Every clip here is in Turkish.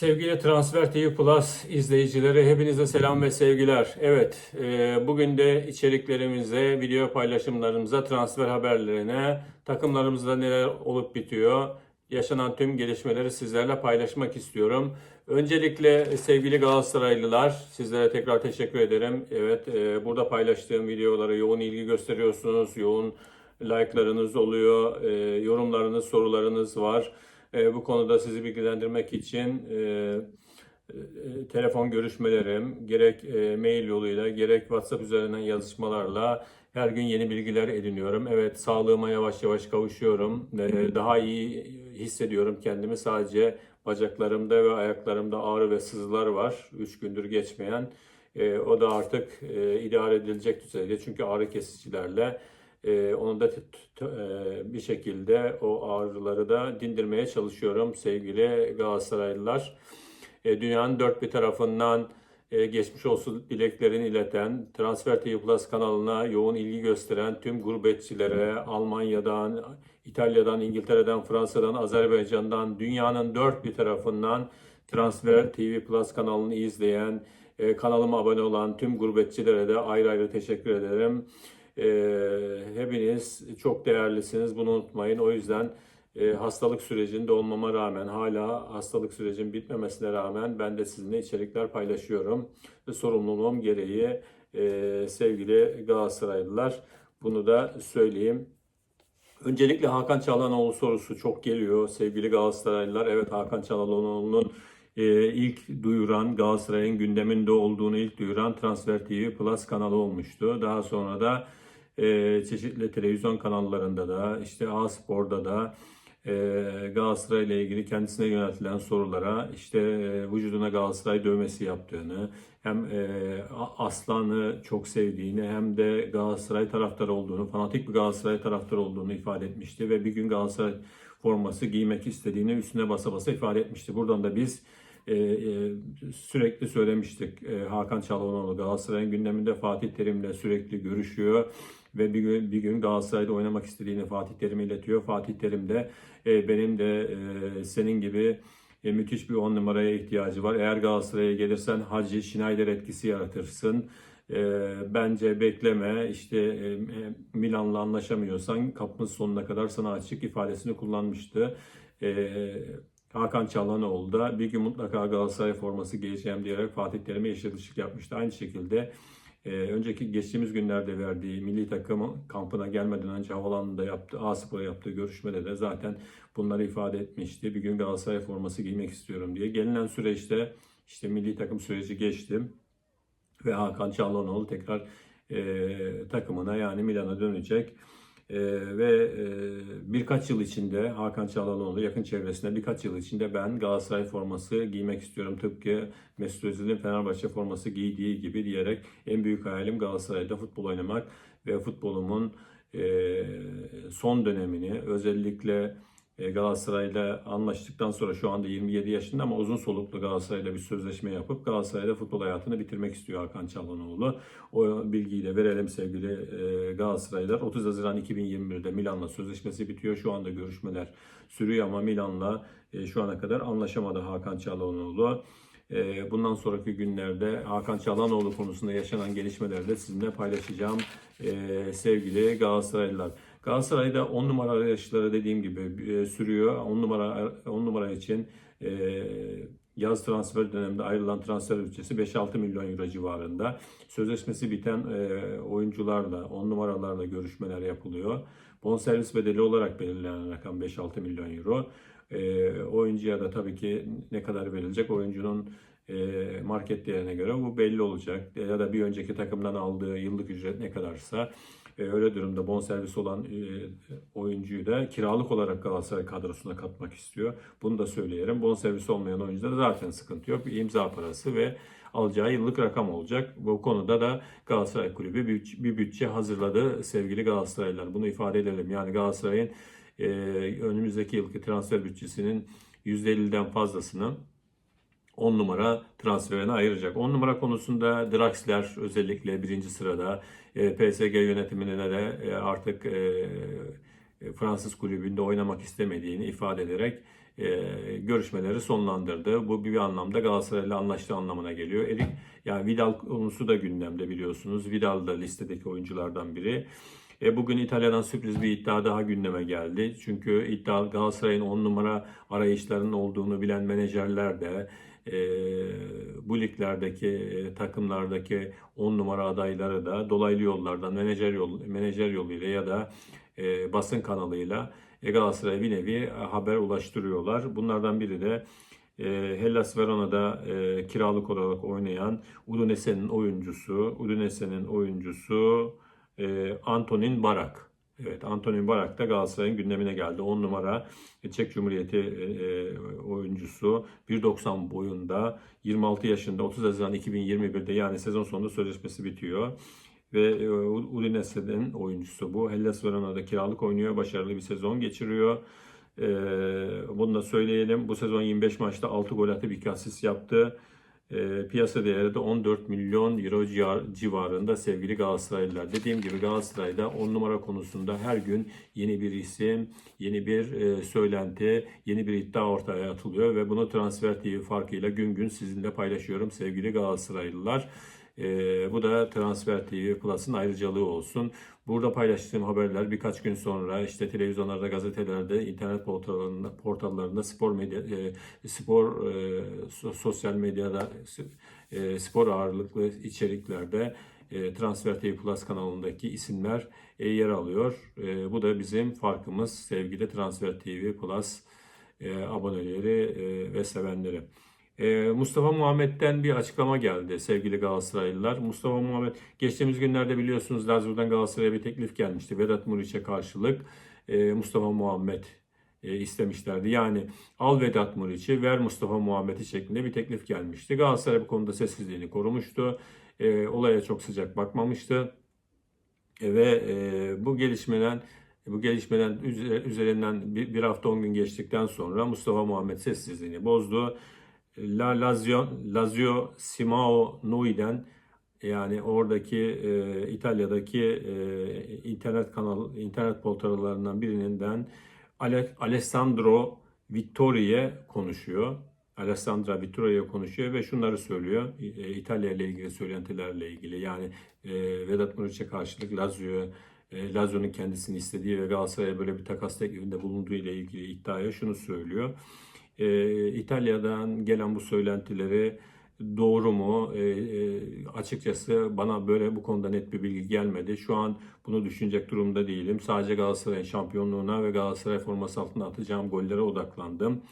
Sevgili Transfer TV Plus izleyicileri hepinize selam ve sevgiler. Evet, e, bugün de içeriklerimize, video paylaşımlarımıza, transfer haberlerine, takımlarımızda neler olup bitiyor, yaşanan tüm gelişmeleri sizlerle paylaşmak istiyorum. Öncelikle sevgili Galatasaraylılar, sizlere tekrar teşekkür ederim. Evet, e, burada paylaştığım videolara yoğun ilgi gösteriyorsunuz, yoğun like'larınız oluyor, e, yorumlarınız, sorularınız var. E, bu konuda sizi bilgilendirmek için e, e, telefon görüşmelerim, gerek e, mail yoluyla, gerek WhatsApp üzerinden yazışmalarla her gün yeni bilgiler ediniyorum. Evet, sağlığıma yavaş yavaş kavuşuyorum. E, daha iyi hissediyorum kendimi. Sadece bacaklarımda ve ayaklarımda ağrı ve sızılar var. 3 gündür geçmeyen. E, o da artık e, idare edilecek düzeyde. Çünkü ağrı kesicilerle e, onu da e, bir şekilde o ağrıları da dindirmeye çalışıyorum sevgili Galatasaraylılar. E, dünyanın dört bir tarafından e, geçmiş olsun dileklerini ileten, Transfer TV Plus kanalına yoğun ilgi gösteren tüm gurbetçilere, Almanya'dan, İtalya'dan, İngiltere'den, Fransa'dan, Azerbaycan'dan, dünyanın dört bir tarafından Transfer TV Plus kanalını izleyen, e, kanalıma abone olan tüm gurbetçilere de ayrı ayrı teşekkür ederim. Ee, hepiniz çok değerlisiniz. Bunu unutmayın. O yüzden e, hastalık sürecinde olmama rağmen hala hastalık sürecin bitmemesine rağmen ben de sizinle içerikler paylaşıyorum. Ve sorumluluğum gereği e, sevgili Galatasaraylılar bunu da söyleyeyim. Öncelikle Hakan Çalhanoğlu sorusu çok geliyor sevgili Galatasaraylılar. Evet Hakan Çalhanoğlu'nun e, ilk duyuran Galatasaray'ın gündeminde olduğunu ilk duyuran Transfer TV Plus kanalı olmuştu. Daha sonra da e, çeşitli televizyon kanallarında da işte A Spor'da da e, Galatasaray ile ilgili kendisine yöneltilen sorulara işte e, vücuduna Galatasaray dövmesi yaptığını hem e, Aslan'ı çok sevdiğini hem de Galatasaray taraftarı olduğunu, fanatik bir Galatasaray taraftarı olduğunu ifade etmişti ve bir gün Galatasaray forması giymek istediğini üstüne basa basa ifade etmişti. Buradan da biz e, e, sürekli söylemiştik. E, Hakan Çalhanoğlu Galatasaray'ın gündeminde Fatih Terim'le sürekli görüşüyor ve bir gün bir gün Galatasaray'da oynamak istediğini Fatih Terim'e iletiyor. Fatih Terim de e, benim de e, senin gibi e, müthiş bir on numaraya ihtiyacı var. Eğer Galatasaray'a gelirsen Hacı Schneider etkisi yaratırsın. E, bence bekleme işte e, Milan'la anlaşamıyorsan kapımız sonuna kadar sana açık ifadesini kullanmıştı. E, Hakan Çalhanoğlu da bir gün mutlaka Galatasaray forması giyeceğim diyerek Fatih Terim'e yeşil ışık yapmıştı. Aynı şekilde e, önceki geçtiğimiz günlerde verdiği milli takım kampına gelmeden önce havalanında yaptığı, A-Spor'a yaptığı görüşmede de zaten bunları ifade etmişti. Bir gün Galatasaray forması giymek istiyorum diye. Gelinen süreçte işte milli takım süreci geçti ve Hakan Çalhanoğlu tekrar e, takımına yani Milan'a dönecek. E, ve e, birkaç yıl içinde Hakan Çalhanoğlu yakın çevresinde birkaç yıl içinde ben Galatasaray forması giymek istiyorum. Tıpkı Mesut Özil'in Fenerbahçe forması giydiği gibi diyerek en büyük hayalim Galatasaray'da futbol oynamak ve futbolumun e, son dönemini özellikle Galatasaray'la anlaştıktan sonra şu anda 27 yaşında ama uzun soluklu Galatasaray'la bir sözleşme yapıp Galatasaray'da futbol hayatını bitirmek istiyor Hakan Çalhanoğlu. O bilgiyi de verelim sevgili e, Galatasaraylar. 30 Haziran 2021'de Milan'la sözleşmesi bitiyor. Şu anda görüşmeler sürüyor ama Milan'la e, şu ana kadar anlaşamadı Hakan Çalhanoğlu. E, Bundan sonraki günlerde Hakan Çalhanoğlu konusunda yaşanan gelişmeleri de sizinle paylaşacağım e, sevgili Galatasaraylılar. Galatasaray'da 10 numara arayışları dediğim gibi e, sürüyor. 10 numara 10 numara için e, yaz transfer döneminde ayrılan transfer bütçesi 5-6 milyon euro civarında. Sözleşmesi biten e, oyuncularla, 10 numaralarla görüşmeler yapılıyor. Bonservis bedeli olarak belirlenen rakam 5-6 milyon euro. E, oyuncuya da tabii ki ne kadar verilecek oyuncunun market değerine göre bu belli olacak. Ya da bir önceki takımdan aldığı yıllık ücret ne kadarsa e, öyle durumda bonservis olan e, oyuncuyu da kiralık olarak Galatasaray kadrosuna katmak istiyor. Bunu da söyleyelim. Bonservis olmayan oyuncuda da zaten sıkıntı yok. İmza parası ve alacağı yıllık rakam olacak. Bu konuda da Galatasaray Kulübü bir, bütçe hazırladı sevgili Galatasaraylılar. Bunu ifade edelim. Yani Galatasaray'ın e, önümüzdeki yılki transfer bütçesinin %50'den fazlasını 10 numara transferine ayıracak. 10 numara konusunda Draxler özellikle birinci sırada. E, PSG yönetimine de e, artık e, e, Fransız kulübünde oynamak istemediğini ifade ederek e, görüşmeleri sonlandırdı. Bu bir anlamda Galatasaray'la anlaştığı anlamına geliyor. Erik yani Vidal konusu da gündemde biliyorsunuz. Vidal da listedeki oyunculardan biri. E, bugün İtalya'dan sürpriz bir iddia daha gündeme geldi. Çünkü iddia Galatasaray'ın 10 numara arayışlarının olduğunu bilen menajerler de e, bu liglerdeki e, takımlardaki 10 numara adayları da dolaylı yollardan menajer yol menajer yoluyla ya da e, basın kanalıyla e, Galatasaray'a bir nevi e, haber ulaştırıyorlar. Bunlardan biri de Hellas Verona'da kiralık olarak oynayan Udinese'nin oyuncusu, Udinese'nin oyuncusu Antonin Barak. Evet Antonin Barak da Galatasaray'ın gündemine geldi. 10 numara Çek Cumhuriyeti e, e, oyuncusu 1.90 boyunda 26 yaşında 30 Haziran 2021'de yani sezon sonunda sözleşmesi bitiyor. Ve e, Udinese'nin oyuncusu bu. Hellas Verona'da kiralık oynuyor. Başarılı bir sezon geçiriyor. E, bunu da söyleyelim. Bu sezon 25 maçta 6 gol atıp 2 asist yaptı. E, piyasa değeri de 14 milyon euro civar- civarında sevgili Galatasaraylılar. Dediğim gibi Galatasaray'da 10 numara konusunda her gün yeni bir isim, yeni bir e, söylenti, yeni bir iddia ortaya atılıyor ve bunu Transfer TV farkıyla gün gün sizinle paylaşıyorum sevgili Galatasaraylılar. E, bu da Transfer TV Plus'ın ayrıcalığı olsun. Burada paylaştığım haberler birkaç gün sonra işte televizyonlarda, gazetelerde, internet portallarında, portallarında, spor medya, e, spor e, so- sosyal medyada, e, spor ağırlıklı içeriklerde e, Transfer TV Plus kanalındaki isimler e, yer alıyor. E, bu da bizim farkımız sevgili Transfer TV Plus e, aboneleri e, ve sevenleri. E, Mustafa Muhammed'den bir açıklama geldi sevgili Galatasaraylılar. Mustafa Muhammed geçtiğimiz günlerde biliyorsunuz Lazio'dan Galatasaray'a bir teklif gelmişti. Vedat Muriç'e karşılık e, Mustafa Muhammed e, istemişlerdi. Yani al Vedat Muriç'i ver Mustafa Muhammed'i şeklinde bir teklif gelmişti. Galatasaray bu konuda sessizliğini korumuştu. E, olaya çok sıcak bakmamıştı. Ve bu gelişmeden bu gelişmeden üze- üzerinden bir, hafta 10 gün geçtikten sonra Mustafa Muhammed sessizliğini bozdu. La Lazio, Lazio Simao Nui'den yani oradaki e, İtalya'daki e, internet kanal internet portallarından birinden Ale, Alessandro Vittori'ye konuşuyor. Alessandra Vittori'ye konuşuyor ve şunları söylüyor. E, İtalya ile ilgili söylentilerle ilgili yani e, Vedat Muriç'e karşılık Lazio e, Lazio'nun kendisini istediği ve Galatasaray'a böyle bir takas teklifinde bulunduğu ile ilgili iddiaya şunu söylüyor. E, İtalya'dan gelen bu söylentileri doğru mu? E, e, açıkçası bana böyle bu konuda net bir bilgi gelmedi. Şu an bunu düşünecek durumda değilim. Sadece Galatasaray'ın şampiyonluğuna ve Galatasaray forması altında atacağım gollere odaklandım.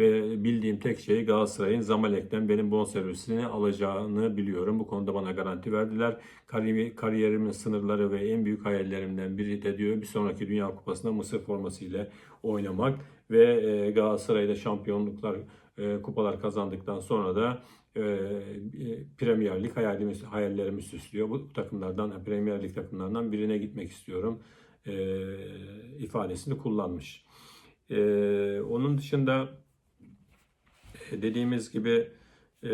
Ve bildiğim tek şey Galatasaray'ın Zamalek'ten benim bonservisini alacağını biliyorum. Bu konuda bana garanti verdiler. Kari- Kariyerimin sınırları ve en büyük hayallerimden biri de diyor bir sonraki Dünya Kupası'nda Mısır formasıyla oynamak ve e, Galatasaray'da şampiyonluklar, e, kupalar kazandıktan sonra da e, Premier Lig hayalimi, hayallerimi süslüyor. Bu takımlardan, Premier Lig takımlarından birine gitmek istiyorum ifadesini kullanmış. E, onun dışında dediğimiz gibi e,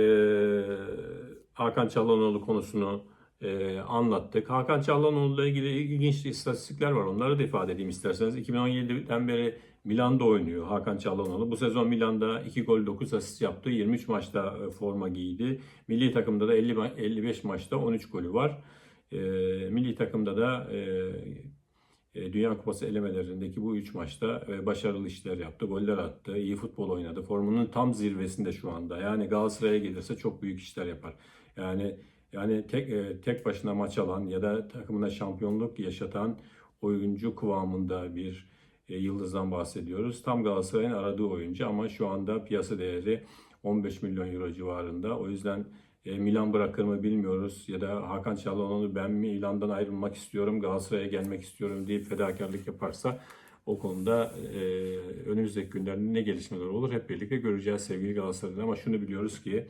Hakan Çalhanoğlu konusunu e, anlattık. Hakan Çalhanoğlu ile ilgili ilginç istatistikler var. Onları da ifade edeyim isterseniz. 2017'den beri Milan'da oynuyor Hakan Çalhanoğlu. Bu sezon Milan'da 2 gol 9 asist yaptı. 23 maçta e, forma giydi. Milli takımda da 50 ma- 55 maçta 13 golü var. E, milli takımda da e, Dünya Kupası elemelerindeki bu 3 maçta e, başarılı işler yaptı, goller attı, iyi futbol oynadı. Formunun tam zirvesinde şu anda. Yani Galatasaray'a gelirse çok büyük işler yapar. Yani yani tek e, tek başına maç alan ya da takımına şampiyonluk yaşatan oyuncu kıvamında bir e, yıldızdan bahsediyoruz. Tam Galatasaray'ın aradığı oyuncu ama şu anda piyasa değeri 15 milyon euro civarında. O yüzden e, Milan bırakır mı bilmiyoruz ya da Hakan Çalhanoğlu ben Milan'dan ayrılmak istiyorum, Galatasaray'a gelmek istiyorum deyip fedakarlık yaparsa o konuda e, önümüzdeki günlerde ne gelişmeler olur hep birlikte göreceğiz sevgili Galatasaray'da. Ama şunu biliyoruz ki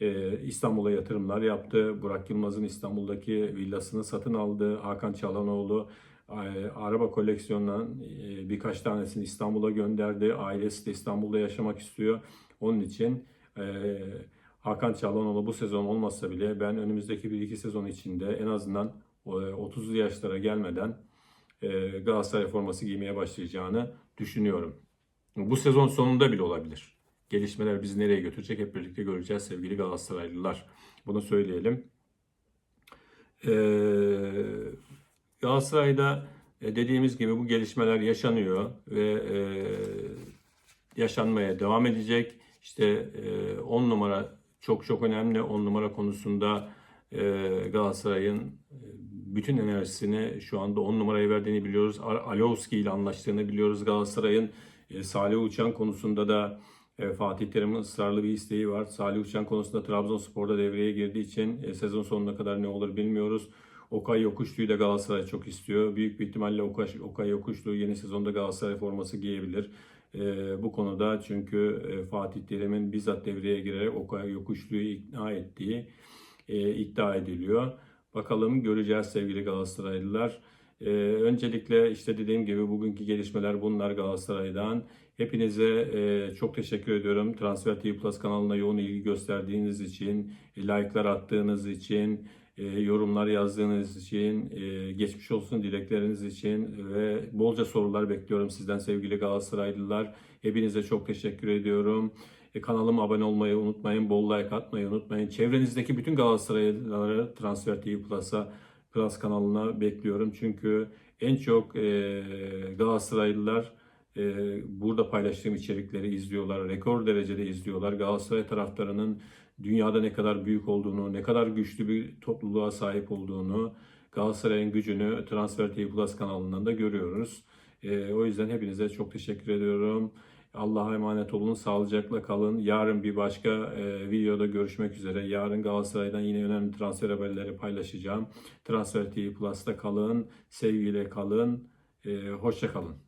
e, İstanbul'a yatırımlar yaptı. Burak Yılmaz'ın İstanbul'daki villasını satın aldı. Hakan Çalhanoğlu e, araba koleksiyonundan e, birkaç tanesini İstanbul'a gönderdi. Ailesi de İstanbul'da yaşamak istiyor. Onun için e, Hakan Çalhanoğlu bu sezon olmazsa bile ben önümüzdeki 1-2 sezon içinde en azından e, 30'lu yaşlara gelmeden e, Galatasaray forması giymeye başlayacağını düşünüyorum. Bu sezon sonunda bile olabilir. Gelişmeler bizi nereye götürecek hep birlikte göreceğiz sevgili Galatasaraylılar. Bunu söyleyelim. Ee, Galatasaray'da e, dediğimiz gibi bu gelişmeler yaşanıyor ve e, yaşanmaya devam edecek. İşte 10 numara çok çok önemli. 10 numara konusunda e, Galatasaray'ın e, bütün enerjisini şu anda 10 numaraya verdiğini biliyoruz. Al- Alowski ile anlaştığını biliyoruz. Galatasaray'ın e, Salih Uçan konusunda da e, Fatih Terim'in ısrarlı bir isteği var. Salih Uçan konusunda Trabzonspor'da devreye girdiği için e, sezon sonuna kadar ne olur bilmiyoruz. Okay Yokuşlu'yu da Galatasaray çok istiyor. Büyük bir ihtimalle Okay Yokuşlu yeni sezonda Galatasaray forması giyebilir. E, bu konuda çünkü e, Fatih Terim'in bizzat devreye girerek Okay Yokuşlu'yu ikna ettiği e, iddia ediliyor. Bakalım göreceğiz sevgili Galatasaraylılar. E, öncelikle işte dediğim gibi bugünkü gelişmeler bunlar Galatasaray'dan. Hepinize e, çok teşekkür ediyorum. Transfer TV Plus kanalına yoğun ilgi gösterdiğiniz için, e, like'lar attığınız için, yorumlar yazdığınız için, e, geçmiş olsun dilekleriniz için ve bolca sorular bekliyorum sizden sevgili Galatasaraylılar. Hepinize çok teşekkür ediyorum. E, kanalıma abone olmayı unutmayın, bol like atmayı unutmayın. Çevrenizdeki bütün Galatasaraylıları Transfer TV Plus'a Plus kanalına bekliyorum. Çünkü en çok e, Galatasaraylılar burada paylaştığım içerikleri izliyorlar. Rekor derecede izliyorlar. Galatasaray taraftarının dünyada ne kadar büyük olduğunu, ne kadar güçlü bir topluluğa sahip olduğunu, Galatasaray'ın gücünü Transfer TV Plus kanalından da görüyoruz. E, o yüzden hepinize çok teşekkür ediyorum. Allah'a emanet olun, sağlıcakla kalın. Yarın bir başka e, videoda görüşmek üzere. Yarın Galatasaray'dan yine önemli transfer haberleri paylaşacağım. Transfer TV Plus'ta kalın, sevgiyle kalın, e, hoşça kalın.